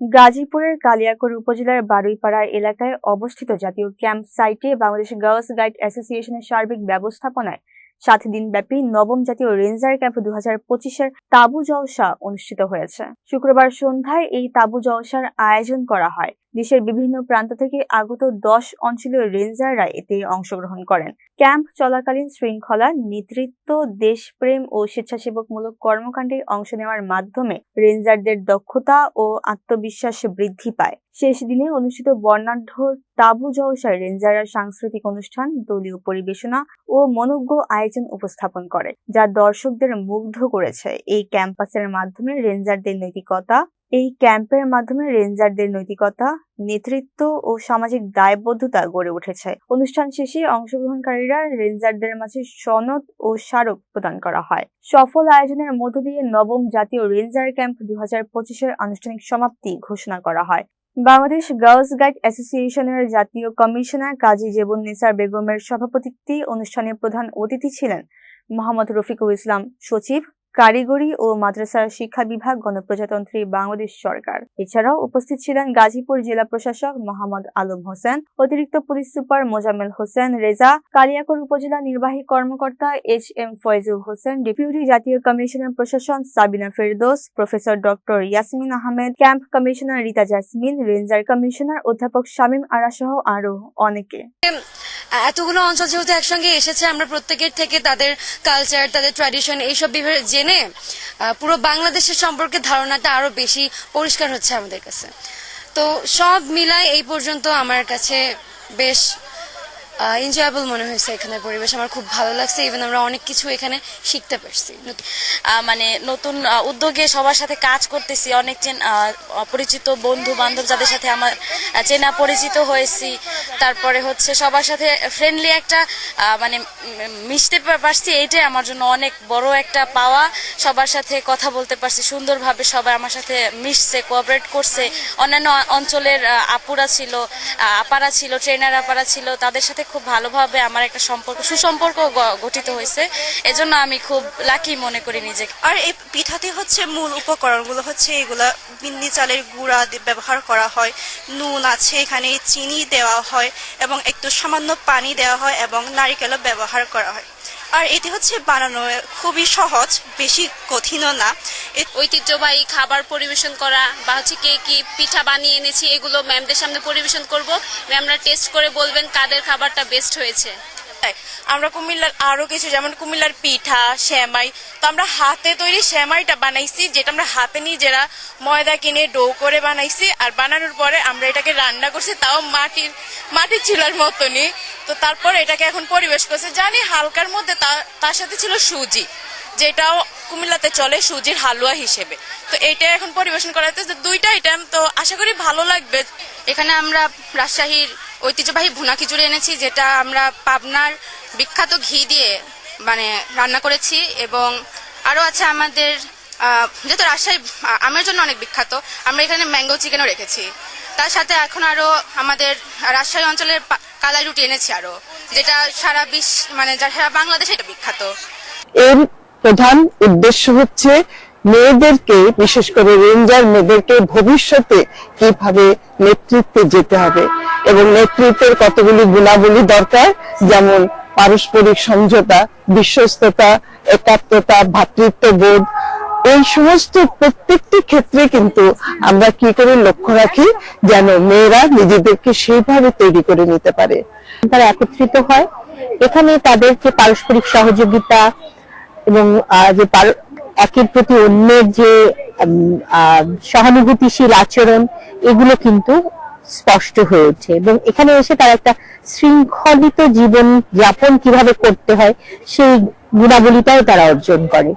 গাজীপুরের কালিয়াকৈর উপজেলার বারুইপাড়া এলাকায় অবস্থিত জাতীয় ক্যাম্প সাইটে বাংলাদেশ গার্লস গাইড অ্যাসোসিয়েশনের সার্বিক ব্যবস্থাপনায় সাত দিনব্যাপী নবম জাতীয় রেঞ্জার ক্যাম্প দু হাজার পঁচিশের তাবু জলসা অনুষ্ঠিত হয়েছে। শুক্রবার সন্ধ্যায় এই তাবু জলসার আয়োজন করা হয়। দেশের বিভিন্ন প্রান্ত থেকে আগত দশ অঞ্চলীয় রেঞ্জাররা এতে অংশগ্রহণ করেন। ক্যাম্প চলাকালীন শৃঙ্খলা, নেতৃত্ব, দেশপ্রেম ও স্বেচ্ছাসেবকমূলক কর্মকাণ্ডে অংশ নেওয়ার মাধ্যমে রেঞ্জারদের দক্ষতা ও আত্মবিশ্বাস বৃদ্ধি পায়। শেষ দিনে অনুষ্ঠিত বর্ণাঢ্য তাবু জলসায় রেঞ্জাররা সাংস্কৃতিক অনুষ্ঠান, দলীয় পরিবেশনা ও মনোজ্ঞ আয়োজন উপস্থাপন করে, যা দর্শকদের মুগ্ধ করেছে। এই ক্যাম্পাসের মাধ্যমে রেঞ্জারদের নৈতিকতা, এই ক্যাম্পের মাধ্যমে রেঞ্জারদের নৈতিকতা, নেতৃত্ব ও সামাজিক দায়বদ্ধতা গড়ে উঠেছে। অনুষ্ঠান শেষে অংশগ্রহণকারীরা রেঞ্জারদের মাঝে সনদ ও স্মারক প্রদান করা হয়। সফল আয়োজনের মধ্য দিয়ে নবম জাতীয় রেঞ্জার ক্যাম্প দুই হাজার পঁচিশের আনুষ্ঠানিক সমাপ্তি ঘোষণা করা হয়। বাংলাদেশ গার্লস গাইড অ্যাসোসিয়েশনের জাতীয় কমিশনার কাজী জেবুন্নেসা বেগমের সভাপতিত্বে অনুষ্ঠানে প্রধান অতিথি ছিলেন মোহাম্মদ রফিকুল ইসলাম, সচিব কারিগরি ও মাদ্রাসা শিক্ষা বিভাগ, গণপ্রজাতন্ত্রী বাংলাদেশ সরকার। এছাড়াও উপস্থিত ছিলেন গাজীপুর জেলা প্রশাসক মোহাম্মদ আলম হোসেন, অতিরিক্ত পুলিশ সুপার মোজাম্মেল হোসেন রেজা, কালিয়াকৈর উপজেলা নির্বাহী কর্মকর্তা H M Faizul Hossain, deputy জাতীয় কমিশনার প্রশাসন Sabina Ferdous, professor doctor Yasmin Ahmed, camp commissioner Rita Jasmine, ranger commissioner অধ্যাপক শামীম আরা সহ আরও অনেকে। এতগুলো অঞ্চল যেহেতু একসঙ্গে এসেছে, আমরা প্রত্যেকের থেকে তাদের কালচার তাদের ট্র্যাডিশন এইসব বিষয়ে জেনে পুরো বাংলাদেশের সম্পর্কে ধারণাটা আরও বেশি পরিষ্কার হচ্ছে আমাদের কাছে। তো সব মিলায় এই পর্যন্ত আমার কাছে বেশ এনজয়েবল মনে হয়েছে এখানে পরিবেশ। আমার খুব ভালো লাগছে ইভেন আমরা অনেক কিছু এখানে শিখতে পারছি। মানে নতুন উদ্যোগে সবার সাথে কাজ করতেছি। অনেক অপরিচিত বন্ধু বান্ধব যাদের সাথে আমার চেনা পরিচিত হয়েছি। তারপরে হচ্ছে সবার সাথে ফ্রেন্ডলি একটা মানে মিশতে পারছি। এইটাই আমার জন্য অনেক বড় একটা পাওয়া। সবার সাথে কথা বলতে পারছি, সুন্দরভাবে সবাই আমার সাথে মিশছে কোঅপারেট করছে। অন্যান্য অঞ্চলের আপুরা ছিল আপারা ছিল ট্রেনার আপারা ছিল, তাদের সাথে খুব ভালোভাবে আমার একটা সম্পর্ক সুসম্পর্ক গঠিত হয়েছে। এজন্য আমি খুব লাকি মনে করি নিজেকে। আর এই পিঠাতে হচ্ছে মূল উপকরণগুলো হচ্ছে এগুলা বিন্দি চালের গুঁড়া ব্যবহার করা হয়। নুন আছে, এখানে চিনি দেওয়া হয় এবং একটু সামান্য পানি দেওয়া হয় এবং নারিকেলও ব্যবহার করা হয়। আর এটি হচ্ছে বানানো খুবই সহজ, বেশি কঠিনও না। ঐতিহ্যবাহী খাবার পরিবেশন করা বা হচ্ছে কে কি পিঠা বানিয়ে এনেছি, এগুলো ম্যামদের সামনে পরিবেশন করব। ম্যামরা টেস্ট করে বলবেন কাদের খাবারটা বেস্ট হয়েছে। আমরা কুমিল্লার আরও কিছু, যেমন কুমিল্লার পিঠা শ্যামাই তো আমরা হাতে তৈরি শ্যামাইটা বানাইছি, যেটা আমরা হাতে নিজেরা ময়দা কিনে ডো করে বানাইছি, আর বানানোর পরে আমরা এটাকে রান্না করছি, তাও মাটির মাটির চুলার মতনই। তো তারপর এটাকে এখন পরিবেশ করছে। জানি হালকার মধ্যে তার সাথে ছিল সুজি, যেটাও কুমিল্লাতে চলে সুজির হালুয়া হিসেবে। তো এটা এখন পরিবেশন করা হচ্ছে দুইটা আইটেম তো আশা করি ভালো লাগবে। এখানে আমরা রাজশাহীর ঐতিহ্যবাহী ভুনা খিচুড়ি এনেছি, যেটা আমরা পাবনার বিখ্যাত ঘি দিয়ে মানে রান্না করেছি এবং আরও আছে আমাদের যেহেতু রাজশাহী আমের জন্য অনেক বিখ্যাত, আমরা এখানে ম্যাঙ্গো চিকেনও রেখেছি। তার সাথে এখন আরও আমাদের রাজশাহী অঞ্চলের কালাই রুটি এনেছি আরও, যেটা সারা বিশ্ব মানে যা সারা বাংলাদেশে এটা বিখ্যাত। এর প্রধান উদ্দেশ্য হচ্ছে মেয়েদেরকে, বিশেষ করে রেঞ্জার মেয়েদেরকে ভবিষ্যতে কীভাবে নেতৃত্বে যেতে হবে? এবং নেতৃত্বের কতগুলি গুণাবলী দরকার? যেমন পারস্পরিক সমঝোতা, বিশ্বস্ততা, একাত্মতা ভ্রাতৃত্ববোধ এই সমস্ত প্রত্যেকটি ক্ষেত্রে কিন্তু আমরা কি করে লক্ষ্য রাখি? যেন মেয়েরা নিজেদেরকে সেইভাবে তৈরি করে নিতে পারে। তারা একত্রিত হয়। এখানে তাদের যে পারস্পরিক সহযোগিতা এবং যে একের প্রতি অন্যের যে সহানুভূতিশীল আচরণ, এগুলো কিন্তু স্পষ্ট হয়ে ওঠে। এবং এখানে এসে তার একটা শৃঙ্খলিত জীবন যাপন কীভাবে করতে হয়, সেই গুণাবলীটাও তারা অর্জন করে।